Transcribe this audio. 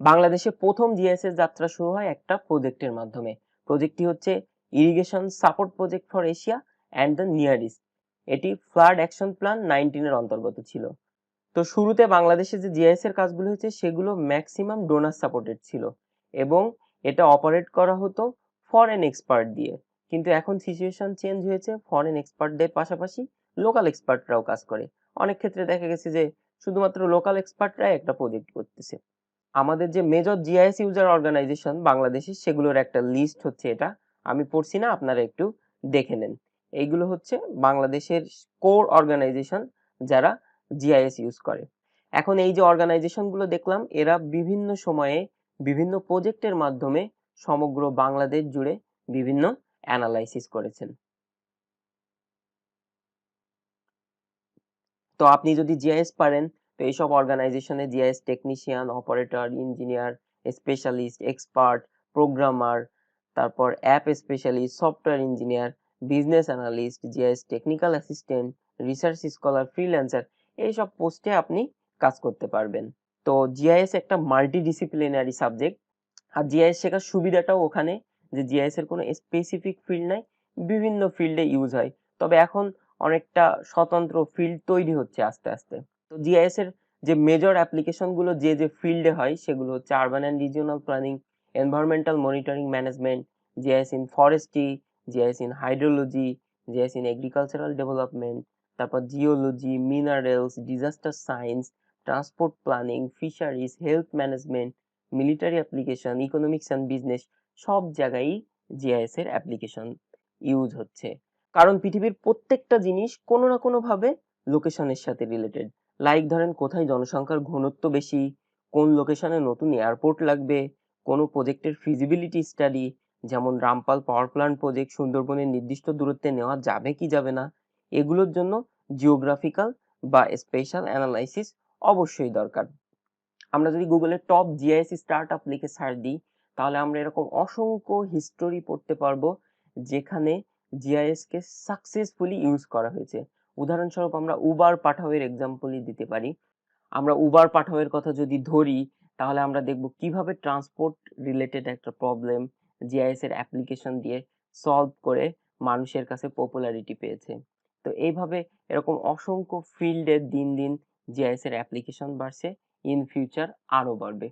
বাংলাদেশে প্রথম জিআইএস এর যাত্রা শুরু হয় একটা প্রজেক্টের মাধ্যমে। প্রজেক্টটি হচ্ছে irrigation support project for Asia and the near east এটি ফ্লাড অ্যাকশন প্ল্যান নাইনটিনের অন্তর্গত ছিল। তো শুরুতে বাংলাদেশে যে জিআইএস এর কাজগুলো হয়েছে, সেগুলো ম্যাক্সিমাম ডোনার সাপোর্টেড ছিল এবং এটা অপারেট করা হতো ফরেন এক্সপার্ট দিয়ে। কিন্তু এখন সিচুয়েশন চেঞ্জ হয়েছে ফরেন এক্সপার্টদের পাশাপাশি লোকাল এক্সপার্টরাও কাজ করে। অনেক ক্ষেত্রে দেখা গেছে যে শুধুমাত্র লোকাল এক্সপার্টরাই একটা প্রজেক্ট করতেছে। আমাদের যে মেজর জিআইএস ইউজার অর্গানাইজেশন বাংলাদেশে, সেগুলোর একটা লিস্ট হচ্ছে এটা। আমি পড়ছি না, আপনারা একটু দেখে নেন। এইগুলো হচ্ছে বাংলাদেশের কোর অর্গানাইজেশন যারা জিআইএস ইউজ করে। এখন এই যে অর্গানাইজেশনগুলো দেখলাম, এরা বিভিন্ন সময়ে বিভিন্ন প্রজেক্টের মাধ্যমে সমগ্র বাংলাদেশ জুড়ে বিভিন্ন অ্যানালাইসিস করেছেন। তো আপনি যদি জিআইএস পারেন তো এইসব অর্গানাইজেশনে GIS technician operator engineer specialist expert programmer তারপর app specialist software engineer business analyst GIS technical assistant research scholar freelancer এইসব পোস্টে আপনি কাজ করতে পারবেন। তো জিআইএস একটা মাল্টি ডিসিপ্লিনারি সাবজেক্ট আর জিআইএস শেখার সুবিধাটাও ওখানে যে জিআইএস এর কোনো স্পেসিফিক ফিল্ড নাই, বিভিন্ন ফিল্ডে ইউজ হয়। তবে এখন অনেকটা স্বতন্ত্র ফিল্ড তৈরি হচ্ছে আস্তে আস্তে। তো জিআইএস এর যে মেজর অ্যাপ্লিকেশনগুলো যে যে ফিল্ডে হয়, সেগুলো হচ্ছে urban and regional planning environmental monitoring management GIS in forestry GIS in hydrology GIS in agricultural development তারপর geology minerals disaster science transport planning fisheries health management military application economics and business সব জায়গায় GIS এর application use হচ্ছে। কারণ পৃথিবীর প্রত্যেকটা জিনিস কোনো না কোনো ভাবে লোকেশনের সাথে রিলেটেড লাইক ধরেন কোথায় জনসংখ্যার ঘনত্ব বেশি, কোন লোকেশনে নতুন এয়ারপোর্ট লাগবে, কোন প্রজেক্টের ফিজিবিলিটি স্টাডি যেমন রামপাল পাওয়ার প্ল্যান্ট প্রজেক্ট সুন্দরবনের নির্দিষ্ট দূরত্বে নেওয়া যাবে কি যাবে না, এগুলোর জন্য জিওগ্রাফিক্যাল বা স্পেশাল অ্যানালাইসিস অবশ্যই দরকার। আমরা যদি গুগলে টপ জিআইএস স্টার্ট আপ লিখে সার্চ দিই, তাহলে আমরা এরকম অসংখ্য হিস্টোরি পড়তে পারব, যেখানে জিআইএস কে সাকসেসফুলি ইউজ করা হয়েছে। উদাহরণস্বরূপ আমরা উবার পাঠাওয়ের এক্সাম্পলই দিতে পারি। আমরা উবার পাঠাওয়ের কথা যদি ধরি, তাহলে আমরা দেখব কীভাবে ট্রান্সপোর্ট রিলেটেড একটা প্রবলেম জিআইএস এর অ্যাপ্লিকেশন দিয়ে সলভ করে মানুষের কাছে পপুলারিটি পেয়েছে। তো এইভাবে এরকম অসংখ্য ফিল্ডে দিন দিন জিআইএস এর অ্যাপ্লিকেশন বাড়ছে ইন ফিউচার আরও বাড়বে।